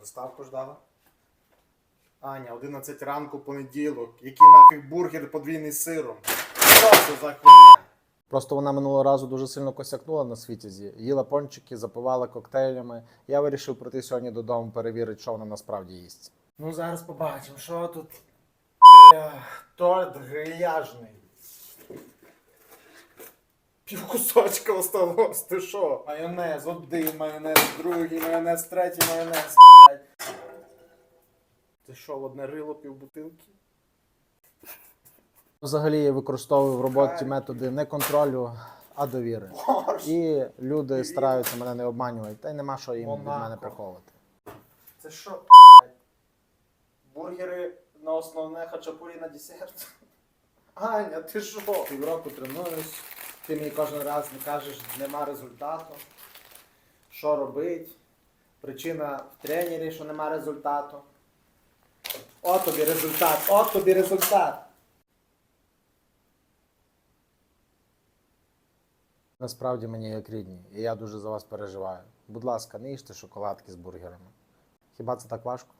доставку ждала? Аня, 11 ранку понеділок. Який нафіг бургер подвійний з сиром? Що це за хуйня? Просто вона минулого разу дуже сильно косякнула на світязі, їла пончики, запивала коктейлями. Я вирішив прийти сьогодні додому, перевірити, що вона насправді їсть. Ну зараз побачимо, що тут. Бля, торт грияжний. Пів кусочка осталось, ти що? Майонез, один майонез, другий майонез, третій майонез, блядь. Ти що, в одне рило півбутилки? Взагалі я використовую в роботі Хай. методи не контролю, а довіри. І люди стараються мене не обманювати, та й нема що їм від Монако. мене приховувати. Це що, блядь? Бургери на основне, хачапурі на десерт. Аня, ти що? Півроку тренуюсь, ти мені кожен раз не кажеш, нема результату. Що робить? Причина в тренері, що нема результату. От тобі результат, от тобі результат. Насправді мені як рідні, і я дуже за вас переживаю. Будь ласка, не їжте шоколадки з бургерами. Хіба це так важко?